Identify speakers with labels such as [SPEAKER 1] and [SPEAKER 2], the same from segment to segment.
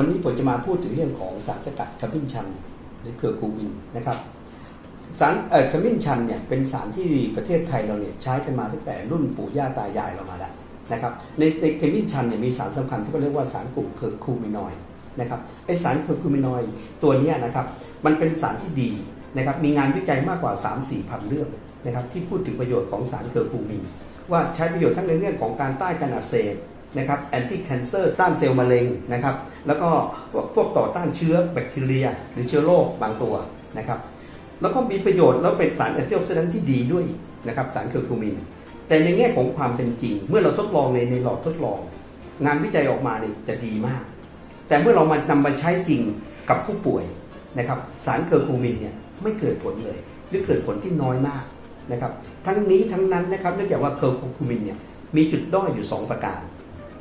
[SPEAKER 1] วันนี้ผมจะมาพูดถึงเรื่องของสารสกัดขมิ้นชัน หรือเคอร์คูมินนะครับสารเอ่อขมิ้นชันเนี่ยเป็นสารที่ประเทศไทยเราเนี่ยใช้กันมาตั้งแต่รุ่นปู่ย่าตายายเรามาแล้วนะครับในในขมิ้นชันเนี่ยมีสารสำคัญที่เขาเรียกว่าสารกลุ่มเคอร์คูมินอยนะครับไอสารเคอร์คูมินอยตัวนี้นะครับมันเป็นสารที่ดีนะครับมีงานวิจัยมากกว่า 3-4 พันเรื่องนะครับที่พูดถึงประโยชน์ของสารเคอร์คูมินว่าใช้ประโยชน์ทั้งในเรื่องของการต้านการอักเสบ นะครับแอนตี้แคนเซอร์ต้านเซลล์มะเร็งนะครับแล้วก็พวกต่อต้านเชื้อแบคทีเรีย หรือเชื้อโรคบางตัวนะครับแล้วก็มีประโยชน์แล้วเป็นสารแอนตี้ออกซิแดนต์ที่ดีด้วยนะครับสารเคอร์คูมิน แต่ในแง่ของความเป็นจริง เมื่อเราทดลองในในหลอดทดลอง งานวิจัยออกมาเนี่ยจะดีมาก แต่เมื่อเรามานำมาใช้จริงกับผู้ป่วยนะครับสารเคอร์คูมินเนี่ยไม่เกิดผลเลย หรือเกิดผลที่น้อยมากนะครับทั้งนี้ทั้งนั้นนะครับเนื่องจากว่าเคอร์คูมินเนี่ยมีจุดด้อยอยู่ 2 ประการ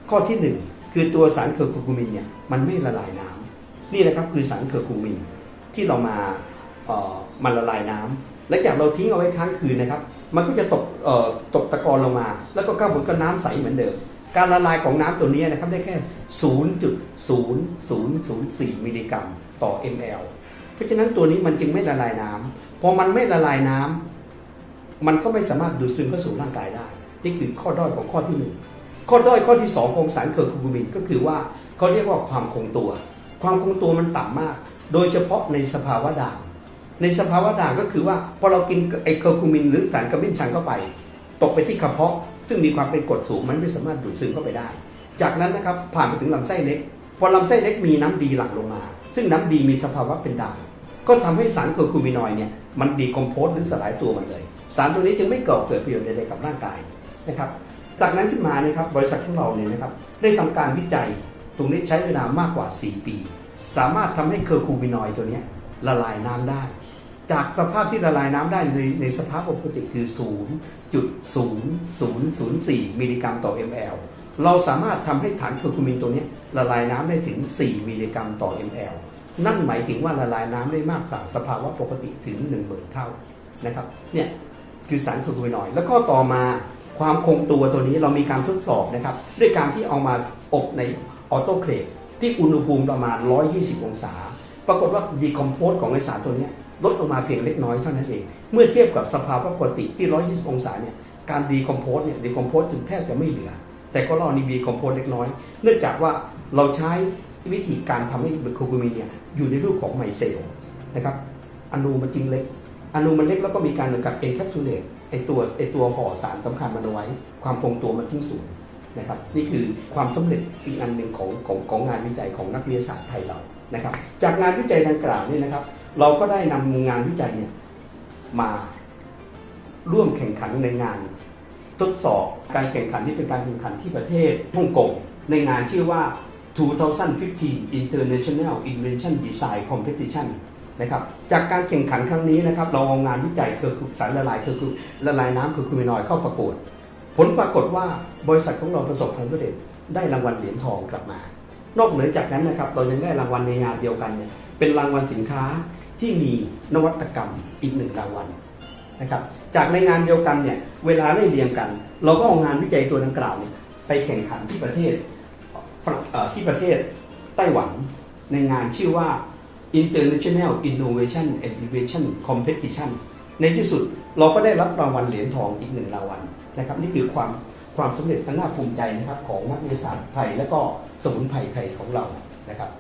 [SPEAKER 1] ข้อทีหนึ่1คือตัวสารเคอร์คูมินเนี่ยมันไม่ละลายน้ำนี่นะครับคือสารเคอร์คูมินที่เรามาเอ่อมันละลายน้ำและจากเราทิ้งเอาไว้ค้างคืนนะครับ มันก็จะตกเอ่อตกตะกอนลงมา แล้วก็ก้าวบนก็น้ำใสเหมือนเดิม การละลายของน้ำตัวนี้นะครับได้แค่ 0.0004 มิลลิกรัมต่อ ml เพราะฉะนั้นตัวนี้มันจึงไม่ละลายน้ำพอมันไม่ละลายน้ำมันก็ไม่สามารถดูดซึมเข้าสู่ร่างกายได้ นี่คือข้อด้อยของข้อที่หนึ่ง ข้อด้อยข้อที่สองของสารเคอร์คูมินก็คือว่าเขาเรียกว่าความคงตัว ความคงตัวมันต่ำมาก โดยเฉพาะในสภาวะด่าง ในสภาวะด่างก็คือว่าพอเรากินไอเคอร์คูมินหรือสารกระมิ้นชันเข้าไป ตกไปที่กระเพาะ ซึ่งมีความเป็นกรดสูงมันไม่สามารถดูดซึมเข้าไปได้ จากนั้นนะครับผ่านไปถึงลำไส้เล็ก พอลำไส้เล็กมีน้ำดีหลั่งลงมา ซึ่งน้ำดีมีสภาวะเป็นด่างก็ทำให้สารเคอร์คูมินอยเนี่ยมันดีคอมโพสหรือสลายตัวมันเลย สารตัวนี้จึงไม่ก่อเกิดประโยชน์ใดๆกับร่างกายนะครับ จากนั้นขึ้นมานะครับบริษัทของเราเนี่ยนะครับได้ทำการวิจัยตรงนี้ใช้เวลามากกว่า 4 ปี สามารถทำให้เคอร์คูมินอยตัวนี้ละลายน้ำได้ จากสภาพที่ละลายน้ำได้ในในสภาพปกติคือ 0.0004 มิลลิกรัมต่อ ml เราสามารถทำให้สารเคอร์คูมินตัวนี้ละลายน้ำได้ถึง 4 มิลลิกรัมต่อ ml นั่นหมายถึงว่าละลายน้ำได้มากกว่าสภาวะปกติถึง 10,000 เท่านะครับเนี่ยคือสารเคอร์คูมินอยแล้วก็ต่อมา ความคงตัวตัวนี้เรามีการทดสอบนะครับ ด้วยการที่เอามาอบในออโตเคลฟที่อุณหภูมิประมาณ 120 องศา ปรากฏว่าดีคอมโพสของไอสารตัวนี้ลดลงมาเพียงเล็กน้อยเท่านั้นเอง เมื่อเทียบกับสภาวะปกติที่ 120 องศาเนี่ยการดีคอมโพสเนี่ยดีคอมโพสจนแทบจะไม่เหลือ แต่ก็รานี่ดีคอมโพสเล็กน้อย เนื่องจากว่าเราใช้วิธีการทำให้โคคูมินเนี่ยอยู่ในรูปของไมเซลนะครับอนูมันจริงเล็กอนูมันเล็กแล้วก็มีการเหมือนกับเอนแคปซูลเลต ไอตัวไอตัวห่อสารสำคัญมันเอาไว้ ความคงตัวมันทิ้งสูงนะครับนี่คือความสำเร็จอีกอันหนึ่งของของของงานวิจัยของนักวิทยาศาสตร์ไทยเรานะครับ จากงานวิจัยดังกล่าวนี่นะครับ เราก็ได้นำงานวิจัยเนี่ยมาร่วมแข่งขันในงานทดสอบการแข่งขันที่เป็นการแข่งขันที่ประเทศฮ่องกงในงานชื่อว่า 2015 International Invention Design Competition นะครับจากการแข่งขันครั้งนี้นะครับเราเอางานวิจัยเคอร์คุสารละลายเคอร์คุละลายน้ำเคอร์คูมินอยเข้าประกวดผลปรากฏว่าบริษัทของเราประสบความสำเร็จได้รางวัลเหรียญทองกลับมา นอกเหนือจากนั้นนะครับเรายังได้รางวัลในงานเดียวกันเนี่ยเป็นรางวัลสินค้าที่มีนวัตกรรมอีกหนึ่งรางวัลนะครับจากในงานเดียวกันเนี่ยเวลาไล่เรียงกัน เราก็เอางานวิจัยตัวดังกล่าวเนี่ยไปแข่งขันที่ประเทศที่ประเทศไต้หวันในงานชื่อว่า International Innovation and Innovation Competition ในที่สุดเราก็ได้รับรางวัลเหรียญทองอีกหนึ่งรางวัลนะครับนี่คือความความสำเร็จทั้น่าภูมิใจนะครับของนักวิทยาศาสตร์ไทยและก็สมุนไพรไทยของเรานะครับ